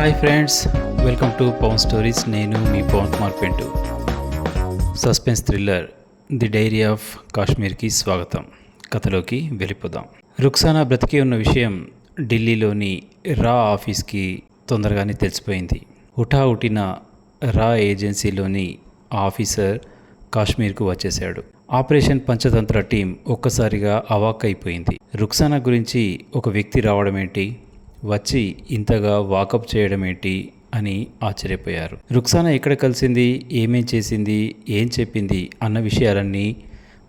Hi friends welcome to Pavan stories. నేను మీ Pavan Kumar Pentu. Suspense thriller the diary of కాశ్మీర్కి స్వాగతం. కథలోకి వెళ్ళిపోదాం. రుక్సానా బ్రతికి ఉన్న విషయం ఢిల్లీలోని రా ఆఫీస్కి తొందరగానే తెలిసిపోయింది. హుటాహుటిన రా ఏజెన్సీలోని ఆఫీసర్ కాశ్మీర్కు వచ్చేశాడు. ఆపరేషన్ పంచతంత్ర టీం ఒక్కసారిగా అవాక్ అయిపోయింది రుక్సానా గురించి ఒక వ్యక్తి రావడం ఏంటి వచ్చి ఇంతగా వాకప్ చేయడం ఏంటి అని ఆశ్చర్యపోయారు. రుక్సానా ఎక్కడ కలిసింది? ఏమేం చేసింది? ఏం చెప్పింది? అన్న విషయాలన్నీ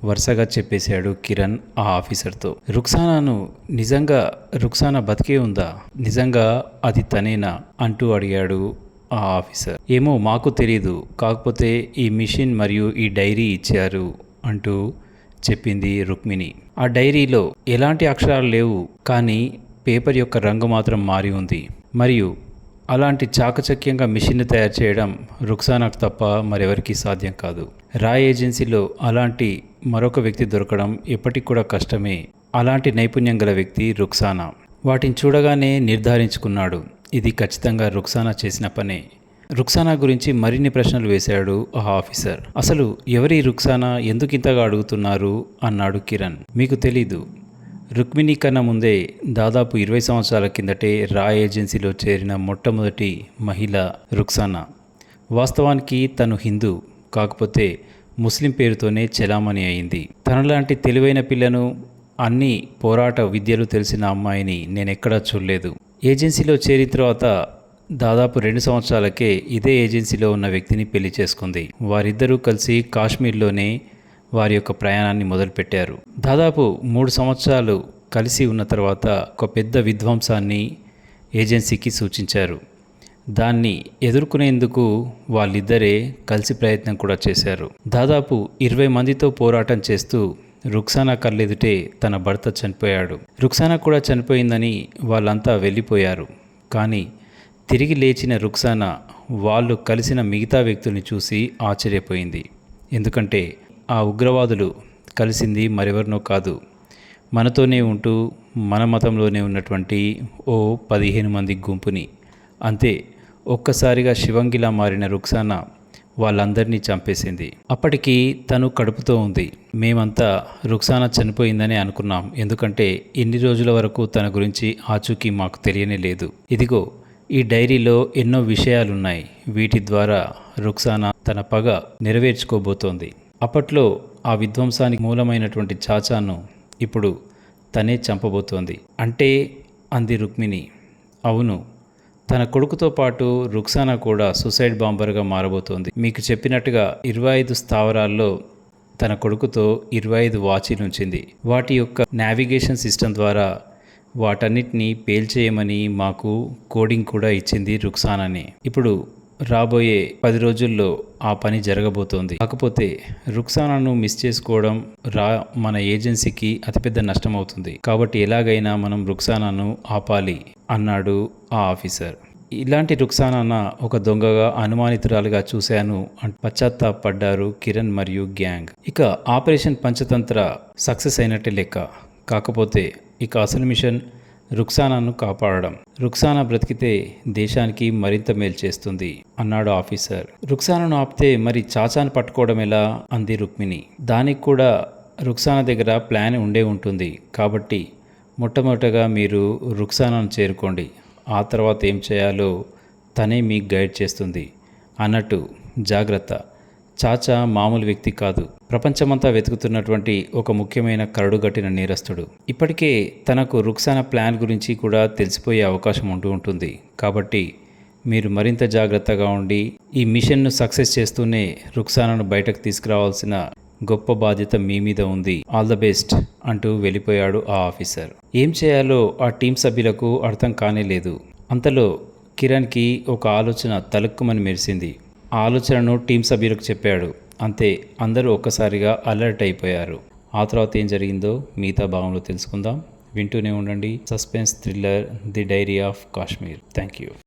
వరుసగా చెప్పేశాడు కిరణ్ ఆ ఆఫీసర్తో. రుక్సానాను నిజంగా రుక్సానా బతికే ఉందా? నిజంగా అది తనేనా? అంటూ అడిగాడు ఆ ఆఫీసర్. ఏమో మాకు తెలియదు కాకపోతే ఈ మిషన్ మరియు ఈ డైరీ ఇచ్చారు అంటూ చెప్పింది రుక్మిణి. ఆ డైరీలో ఎలాంటి అక్షరాలు లేవు. కానీ పేపర్ యొక్క రంగు మాత్రం మారి ఉంది. మరియు అలాంటి చాకచక్యంగా మిషన్ని తయారు చేయడం రుక్సానాకు తప్ప మరెవరికీ సాధ్యం కాదు. రాయ్ ఏజెన్సీలో అలాంటి మరొక వ్యక్తి దొరకడం ఎప్పటికి కూడా కష్టమే. అలాంటి నైపుణ్యం గల వ్యక్తి రుక్సానా. వాటిని చూడగానే నిర్ధారించుకున్నాడు. ఇది ఖచ్చితంగా రుక్సానా చేసిన పనే. రుక్సానా గురించి మరిన్ని ప్రశ్నలు వేశాడు ఆ ఆఫీసర్. అసలు ఎవరి రుక్సానా? ఎందుకు ఇంతగా అడుగుతున్నారు? అన్నాడు కిరణ్. మీకు తెలీదు. రుక్మిణి కన్నా ముందే దాదాపు ఇరవై సంవత్సరాల కిందటే రా ఏజెన్సీలో చేరిన మొట్టమొదటి మహిళ రుక్సానా. వాస్తవానికి తను హిందూ కాకపోతే ముస్లిం పేరుతోనే చెలామణి అయింది. తనలాంటి తెలివైన పిల్లను అన్ని పోరాట విద్యలు తెలిసిన అమ్మాయిని నేను ఎక్కడా చూడలేదు. ఏజెన్సీలో చేరిన తర్వాత దాదాపు రెండు సంవత్సరాలకే ఇదే ఏజెన్సీలో ఉన్న వ్యక్తిని పెళ్ళి చేసుకుంది. వారిద్దరూ కలిసి కాశ్మీర్లోనే వారి యొక్క ప్రయాణాన్ని మొదలుపెట్టారు. దాదాపు మూడు సంవత్సరాలు కలిసి ఉన్న తర్వాత ఒక పెద్ద విధ్వంసాన్ని ఏజెన్సీకి సూచించారు. దాన్ని ఎదుర్కొనేందుకు వాళ్ళిద్దరే కలిసి ప్రయత్నం కూడా చేశారు. దాదాపు ఇరవై మందితో పోరాటం చేస్తూ రుక్సానా కళ్ళెదుటే తన భర్త చనిపోయాడు. రుక్సానా కూడా చనిపోయిందని వాళ్ళంతా వెళ్ళిపోయారు. కానీ తిరిగి లేచిన రుక్సానా వాళ్ళు కలిసిన మిగతా వ్యక్తుల్ని చూసి ఆశ్చర్యపోయింది. ఎందుకంటే ఆ ఉగ్రవాదులు కలిసింది మరెవరినో కాదు. మనతోనే ఉంటూ మన మతంలోనే ఉన్నటువంటి ఓ పదిహేను మంది గుంపుని. అంతే ఒక్కసారిగా శివంగిలా మారిన రుక్సానా వాళ్ళందరినీ చంపేసింది. అప్పటికి తను కడుపుతో ఉంది. మేమంతా రుక్సానా చనిపోయిందని అనుకున్నాం. ఎందుకంటే ఇన్ని రోజుల వరకు తన గురించి ఆచూకీ మాకు తెలియనే లేదు. ఇదిగో ఈ డైరీలో ఎన్నో విషయాలున్నాయి. వీటి ద్వారా రుక్సానా తన పగ నెరవేర్చుకోబోతోంది. అప్పట్లో ఆ విధ్వంసానికి మూలమైనటువంటి చాచాను ఇప్పుడు తనే చంపబోతోంది. అంటే అంది రుక్మిణి. అవును తన కొడుకుతో పాటు రుక్సానా కూడా సూసైడ్ బాంబర్గా మారబోతోంది. మీకు చెప్పినట్టుగా ఇరవై ఐదు స్థావరాల్లో తన కొడుకుతో ఇరవై ఐదు వాచీలు ఉంచింది వాటి యొక్క నావిగేషన్ సిస్టమ్ ద్వారా వాటన్నిటిని పేల్చేయమని మాకు కోడింగ్ కూడా ఇచ్చింది రుక్సానాని. ఇప్పుడు రాబోయే పది రోజుల్లో ఆ పని జరగబోతోంది. కాకపోతే రుక్సానాను మిస్ చేసుకోవడం రా మన ఏజెన్సీకి అతిపెద్ద నష్టం అవుతుంది కాబట్టి ఎలాగైనా మనం రుక్సానాను ఆపాలి అన్నాడు ఆ ఆఫీసర్. ఇలాంటి రుక్సానాన ఒక దొంగగా అనుమానితురాలుగా చూశాను అని పశ్చాత్తాపడ్డారు కిరణ్ మరియు గ్యాంగ్. ఇక ఆపరేషన్ పంచతంత్ర సక్సెస్ అయినట్టే లెక్క. కాకపోతే ఇక అసలు మిషన్ రుక్సానాను కాపాడడం. రుక్సానా బ్రతికితే దేశానికి మరింత మేలు చేస్తుంది అన్నాడు ఆఫీసర్. రుక్సానాను ఆపితే మరి చాచాను పట్టుకోవడం ఎలా? అంది రుక్మిణి. దానికి కూడా రుక్సానా దగ్గర ప్లాన్ ఉండే ఉంటుంది. కాబట్టి మొట్టమొదటగా మీరు రుక్సానాను చేరుకోండి. ఆ తర్వాత ఏం చేయాలో తనే మీకు గైడ్ చేస్తుంది అన్నట్టు జాగ్రత్త. చాచా మామూలు వ్యక్తి కాదు. ప్రపంచమంతా వెతుకుతున్నటువంటి ఒక ముఖ్యమైన కరడుగట్టిన నేరస్తుడు. ఇప్పటికే తనకు రుక్సానా ప్లాన్ గురించి కూడా తెలిసిపోయే అవకాశం ఉంటూ ఉంటుంది. కాబట్టి మీరు మరింత జాగ్రత్తగా ఉండి ఈ మిషన్ను సక్సెస్ చేస్తూనే రుక్సానాను బయటకు తీసుకురావాల్సిన గొప్ప బాధ్యత మీ మీద ఉంది. ఆల్ ద బెస్ట్ అంటూ వెళ్ళిపోయాడు ఆ ఆఫీసర్. ఏం చేయాలో ఆ టీం సభ్యులకు అర్థం కానే లేదు. అంతలో కిరణ్కి ఒక ఆలోచన తలుక్కుమని మెరిసింది. ఆ ఆలోచనను టీం సభ్యులకు చెప్పాడు. అంతే అందరూ ఒక్కసారిగా అలర్ట్ అయిపోయారు. ఆ తర్వాత ఏం జరిగిందో మిగతా భాగంలో తెలుసుకుందాం. వింటూనే ఉండండి. Suspense thriller the diary of Kashmir. Thank you.